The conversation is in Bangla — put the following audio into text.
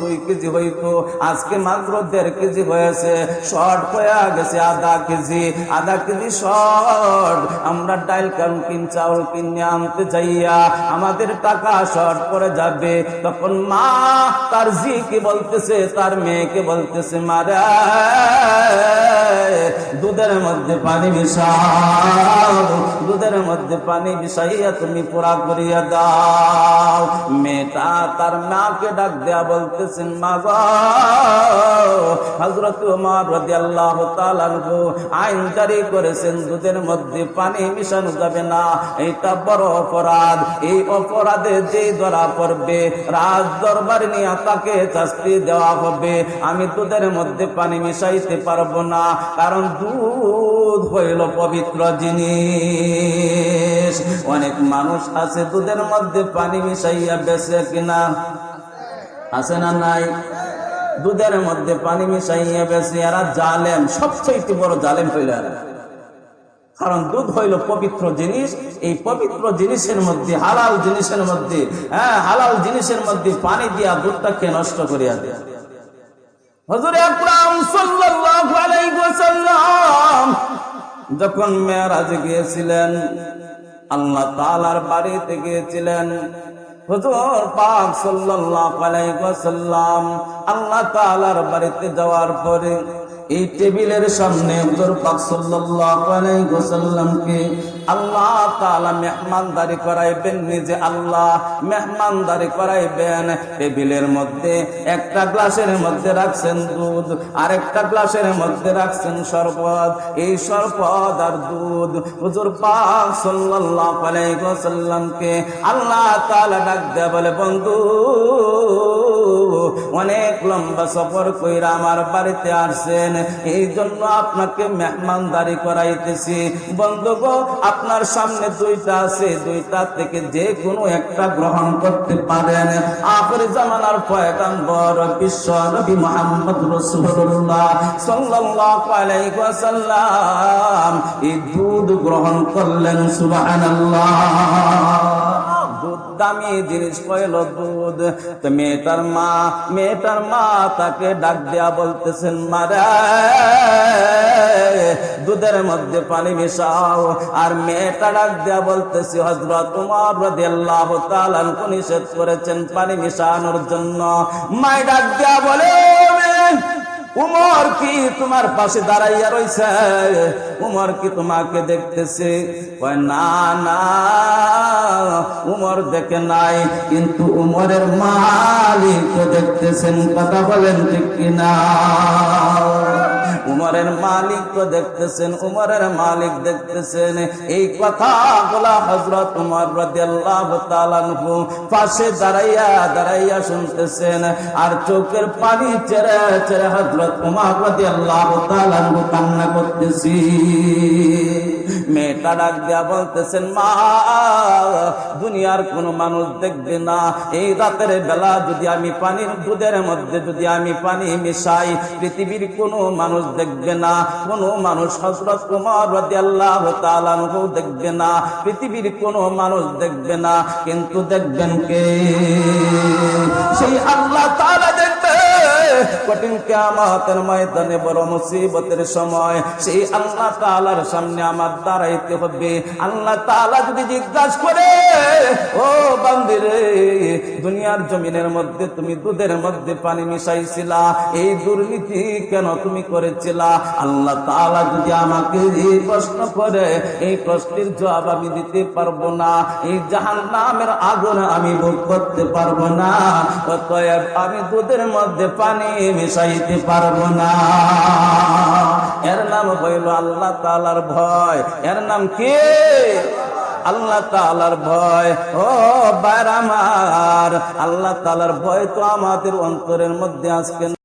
দুই কেজি হইতো আজকে মাত্র দেড় কেজি হয়েছে। শর্ট হয়ে গেছে আধা কেজি। আধা কেজি শর্ট। আমরা ডাইল কারণ কিন চাউল কিনে আনতে যাইয়া আমাদের টাকা শর্ট করে যাবে। তখন মা তার জিকে বলতেছে, তার মেয়েকে বলতেছে মারা দুধের মধ্যে পানি মিশাও। দুধের মধ্যে পানি মিশাইয়া তুমি পোড়া করিয়া দাও। মেয়েটা তার মাকে ডাক দেয়া বলতেছেন হজরত তাআলা আইন জারি করেছেন, দুধের মধ্যে পানি মিশানো যাবে না। এটা বড় অপরাধ। এই অপরাধে যে ধরা পড়বে, রাজ দরবার নিয়ে তাকে শাস্তি দেওয়া হবে। আমি দুধের মধ্যে পানি মিশাইতে পারব না, কারণ দুধ হইল পবিত্র জিনিস। অনেক মানুষ আছে দুধের মধ্যে পানি মিশাইয়া বেছে কিনা। আছে না নাই? দুধের মধ্যে পানি মিশাইয়া বেছে এরা জালেম সবচেয়ে বড় জালেম হইল কারণ দুধ হইল পবিত্র জিনিস, এই পবিত্র জিনিসের মধ্যে, হালাল জিনিসের মধ্যে হ্যাঁ হালাল জিনিসের মধ্যে পানি দিয়া দুধটাকে নষ্ট করিয়া দেয়। যখন মেরাজ গিয়েছিলেন, আল্লাহ তালার বাড়িতে গিয়েছিলেন হুজুর পাক সাল্লাল্লাহু আলাইহি ওয়াসাল্লাম আল্লাহ তাআলার বাড়িতে যাওয়ার পরে এই টেবিলের সামনে হুজুর পাক আল্লাহ তাআলা মেহমানদারি করাইবেন, নিজে আল্লাহ মেহমানদারি করাইবেন। টেবিলের মধ্যে একটা গ্লাসের মধ্যে রাখছেন দুধ আর আরেকটা গ্লাসের মধ্যে রাখছেন শরবত। এই শরবত আর দুধ হুজুর পাক সাল্লাল্লাহু আলাইহি ওয়াসাল্লামকে আল্লাহ তাআলা ডাক দেয়া বলে, বন্ধু, অনেক লম্বা সফর কইরা আমার বাড়িতে আসছেন। এই জন্য আপনাকে মেহমানদারি করাইতেছি। বন্ধু গো, আপনার সামনে দুইটা আছে, দুইটা থেকে যে কোনো একটা গ্রহণ করতে পারেন। আখের জামানার পয়গম্বর, বিশ্ব নবী মুহাম্মদ রাসূলুল্লাহ সাল্লাল্লাহু এই দুধ গ্রহণ করলেন, সুবহানাল্লাহ। দামি জিনিস কইল, দুধ। মেয়েটার মা মেয়েটার মা তাকে ডাক দেয়া বলতেছেন, মারা, দুধের মধ্যে পানি মিশাও। আর মেয়েটা ডাক দেয়া বলতেছি হজরত তোমার রাদিয়াল্লাহু তাআলা নিষেধ করেছেন পানি মিশানোর জন্য। মায় ডাক দেয়া বলে উমর কি তোমার পাশে দাঁড়াইয়া রয়েছে উমর কি তোমাকে দেখতেছে? না না, উমর দেখে নাই, কিন্তু উমরের মালিক দেখতেছেন, কথা বলেন ঠিক কিনা? উমরের মালিক তো দেখতেছেন, উমরের মালিক দেখতেছেন। এই কথা বলা হজরত উমর রাদিয়াল্লাহু তাআলা আনহু পাশে দাঁড়াইয়া দাঁড়াইয়া শুনতেছেন আর চোখের পানি চেরে চেরে হজরত উমর রাদিয়াল্লাহু তাআলা আনহু কান্না করতেছি। মেয়েটা ডাক দেয়া বলতেছেন, মা, দুনিয়ার কোন মানুষ দেখবে না। এই রাতের বেলা যদি আমি পানির দুধের মধ্যে যদি আমি পানি মিশাই, পৃথিবীর কোন মানুষ দেখবে না। কোনো মানুষ হজরত কুমার রাদিয়াল্লাহু আল্লাহ আনহু দেখবে না। পৃথিবীর কোনো মানুষ দেখবে না। কিন্তু দেখবেন কে? সেই আল্লাহ তালা দেখবে। কঠিন কিয়ামতের ময়দানে বড় মুসিবতের সময় সেই আল্লাহ তাআলার সামনে আমার দাঁড়াইতে হবে। আল্লাহ তাআলা যদি জিজ্ঞাসা করে, ও বান্দিরে, দুনিয়ার জমিনের মধ্যে তুমি দুধের মধ্যে পানি মিশাইছিলা, এই দুর্নীতি কেন তুমি করেছিলা? আল্লাহ তাআলা যদি আমাকে এই প্রশ্ন করে, এই প্রশ্নের জবাব আমি দিতে পারব না, এই জাহান্নামের আগুন আমি ভোগ করতে পারব না, অতএব আমি দুধের মধ্যে পানি মিশাইতে পারব না। এর নাম হইল আল্লাহ তালার ভয়। এর নাম কি? আল্লাহ তালার ভয়। ও বার আমার। আল্লাহ তালার ভয় তো আমাদের অন্তরের মধ্যে আজকে